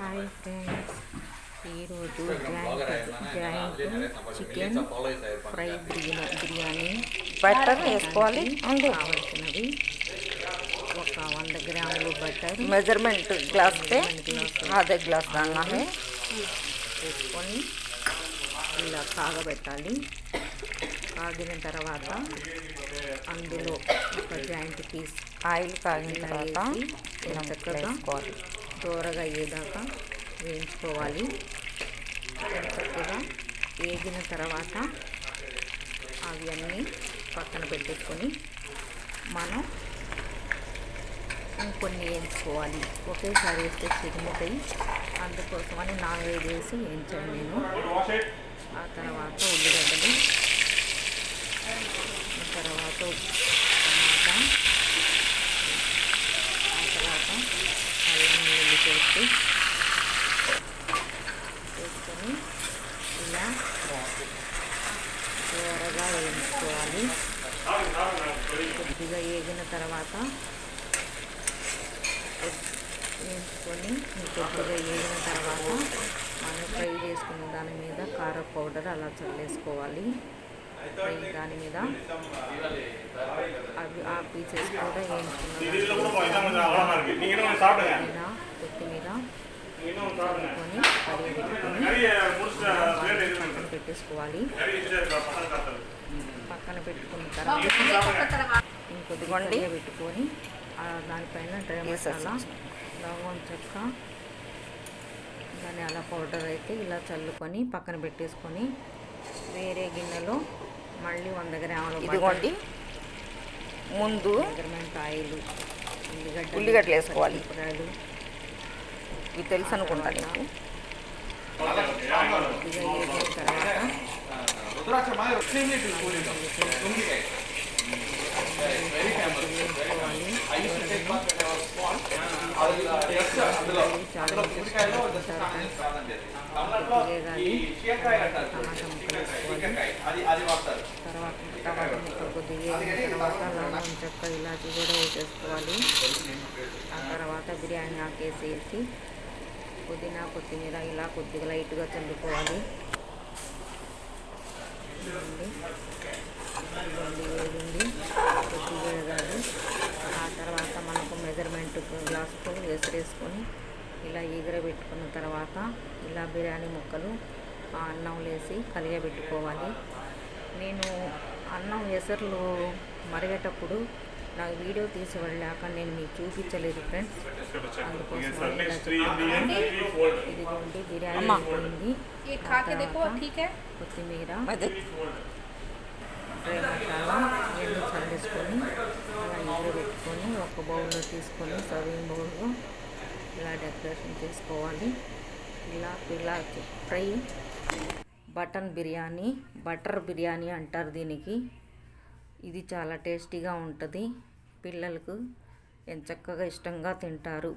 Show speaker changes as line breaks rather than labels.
Hi friends. ఈరోజు joint chicken fry biryani. Biryani
butter వేసుకోవాలి.
కావాల్సినవి ఒక వంద గ్రాములు బటర్ మెజర్మెంట్
గ్లాస్ అదే గ్లాస్ దానిలాగే
వేసుకొని ఇలా కాగబెట్టాలి. కాగిన తర్వాత అందులో ఒక జాయింట్ పీస్
ఆయిల్ కాగిన తర్వాత
చక్కగా దూరగా అయ్యేదాకా వేయించుకోవాలి. చక్కగా వేగిన తర్వాత అవి అన్నీ పక్కన పెట్టేసుకొని మనం ఇంకొన్ని వేయించుకోవాలి. ఒకేసారి వేస్తే చిరుముతాయి అందుకోసమని నాలుగైదు వేసి వేయించాను నేను. ఆ తర్వాత ఉల్లిగడ్డలు ఆ తర్వాత టమాటా ఆ తర్వాత పేస్ట్ వేసుకొని ఇలా దూరగా వేయించుకోవాలి. కొద్దిగా వేగిన తర్వాత వేసుకొని కొద్దిగా వేగిన తర్వాత మనం ఫ్రై చేసుకున్న దాని మీద కార పౌడర్ అలా చల్లేసుకోవాలి. దాని మీద అవి ఆ పీసెస్ కూడా వేయించుకున్న కొత్తిమీర చల్లుకొని కడిగి పెట్టుకొని పక్కన పెట్టేసుకోవాలి. పక్కన పెట్టుకున్న తర్వాత ఇంకొద్దిగా
ఇదిగోండి.
పెట్టుకొని ఆ దానిపైన డ్రై మసాలా లవంగం చెక్క దాని అలా పౌడర్ అయితే ఇలా చల్లుకొని పక్కన పెట్టేసుకొని వేరే గిన్నెలో మళ్ళీ వంద గ్రాముల
ఇదిగోండి. ముందు
మెజర్మెంట్ ఆయిల్ ఉల్లిగడ్డ
ఉల్లిగడ్డలు వేసుకోవాలి.
పచ్చిమిరపకాయలు
ఇది తెలుసు అనుకుంటా నీకు.
తర్వాత చాలా తర్వాత తర్వాత చెక్క ఇలాచి కూడా వేసేసుకోవాలి ఆ తర్వాత బిర్యానీ ఆకేసి వేసి పుదీనా కొత్తిమీర ఇలా కొద్దిగా లైట్గా చల్లుకోవాలి. వేగింది కొద్దిగా వేగాలి. ఆ తర్వాత మనకు మెజర్మెంట్ గ్లాసుతో వేసుకొని ఇలా ఎగరబెట్టుకున్న తర్వాత ఇలా బిర్యానీ ముక్కలు ఆ అన్నం వేసి కలిగబెట్టుకోవాలి నేను అన్నం ఎసర్లు మరిగేటప్పుడు నా వీడియో తీసుకెళ్ళాక నేను మీకు చూపించలేదు ఫ్రెండ్స్ అందుకోసం ఇదిగోండి బిర్యానీ కొత్తిమీర. డ్రై చల్లేసుకొని అలా ఇంట్లో పెట్టుకొని ఒక బౌల్లో తీసుకొని సర్వింగ్ బౌల్లో ఇలా డెకరేషన్ చేసుకోవాలి. ఇలా ఇలా fry butter biryani butter biryani అంటారు దీనికి. ఇది చాలా టేస్టీగా ఉంటుంది. పిల్లలకు ఎంచక్కగా ఇష్టంగా తింటారు.